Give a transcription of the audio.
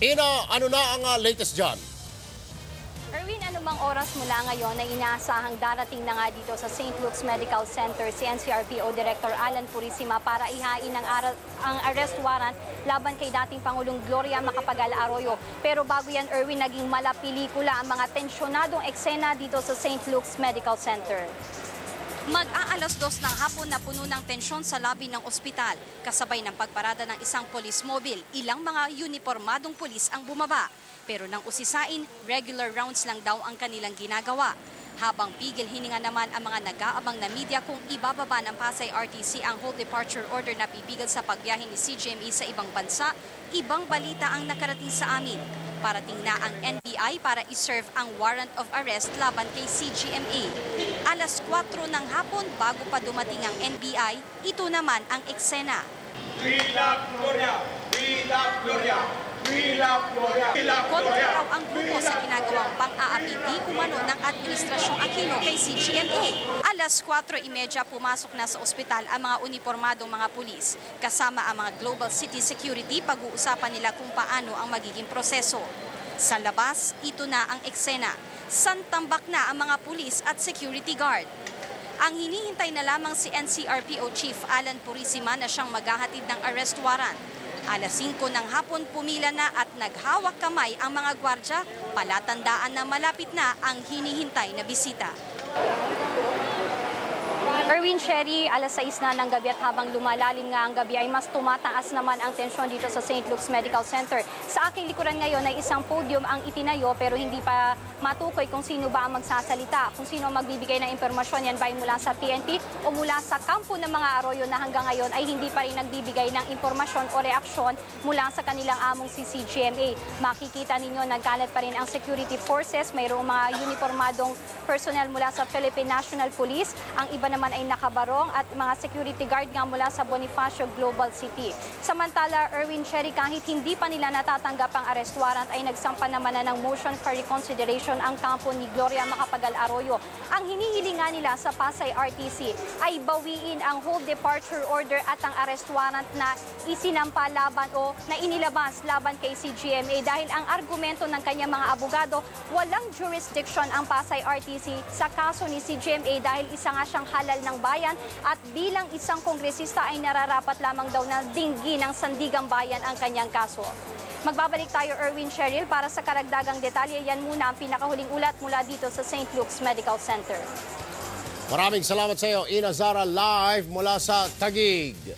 Ina, ano na ang ah, latest dyan? Erwin, anumang oras mula ngayon na inaasahang darating na nga dito sa St. Luke's Medical Center si NCRPO Director Alan Purisima para ihain ang, ara- ang arrest warrant laban kay dating Pangulong Gloria Macapagal Arroyo. Pero bago yan, Erwin, naging mala pelikula ang mga tensyonadong eksena dito sa St. Luke's Medical Center. Mag-aalas dos ng hapon na puno ng tensyon sa lobby ng ospital. Kasabay ng pagparada ng isang police mobile, ilang mga uniformadong pulis ang bumaba. Pero nang usisain, regular rounds lang daw ang kanilang ginagawa. Habang pigil hininga naman ang mga nag-aabang na media kung ibababa ng Pasay RTC ang whole departure order na pipigil sa pagbiyahe ni CGME sa ibang bansa, ibang balita ang nakarating sa amin. Parating na ang NBI para iserve ang warrant of arrest laban kay CGMA. Alas 4 ng hapon bago pa dumating ang NBI, ito naman ang eksena. We love Gloria. We love Gloria. Kontra raw ang grupo sa ginagawang pang-aapi di kumano ng Administrasyong Aquino kay CGMA. Alas 4.30 pumasok na sa ospital ang mga uniformadong mga pulis. Kasama ang mga Global City Security, pag-uusapan nila kung paano ang magiging proseso. Sa labas, ito na ang eksena. Santambak na ang mga pulis at security guard. Ang hinihintay na lamang si NCRPO Chief Alan Purisima na siyang maghahatid ng arrest warrant. Alas 5 ng hapon pumila na at naghawak kamay ang mga gwardya, palatandaan na malapit na ang hinihintay na bisita. Erwin Sherry, alas 6 na ng gabi at habang lumalalim nga ang gabi ay mas tumataas naman ang tensyon dito sa St. Luke's Medical Center. Sa aking likuran ngayon ay isang podium ang itinayo pero hindi pa matukoy kung sino ba ang magsasalita, kung sino ang magbibigay ng impormasyon yan ba mula sa PNP o mula sa kampo ng mga arroyo na hanggang ngayon ay hindi pa rin nagbibigay ng impormasyon o reaksyon mula sa kanilang among si CGMA. Makikita ninyo nagkalat pa rin ang security forces, mayroong mga uniformadong personnel mula sa Philippine National Police, ang iba naman ay nakabarong at mga security guard nga mula sa Bonifacio Global City. Samantala, Erwin Cherry, kahit hindi pa nila natatanggap ang arrest warrant ay nagsampa naman na ng motion for reconsideration ang kampo ni Gloria Macapagal Arroyo. Ang hinihiling nga nila sa Pasay RTC ay bawiin ang whole departure order at ang arrest warrant na isinampa laban o na inilabas laban kay CGMA dahil ang argumento ng kanyang mga abogado, walang jurisdiction ang Pasay RTC sa kaso ni CGMA dahil isa nga siyang halal ng bayan at bilang isang kongresista ay nararapat lamang daw na dinggi ng sandigang bayan ang kanyang kaso. Magbabalik tayo, Erwin Cheryl, para sa karagdagang detalye. Yan muna ang pinakahuling ulat mula dito sa St. Luke's Medical Center. Maraming salamat sa iyo, Ina Zara, live mula sa Tagig.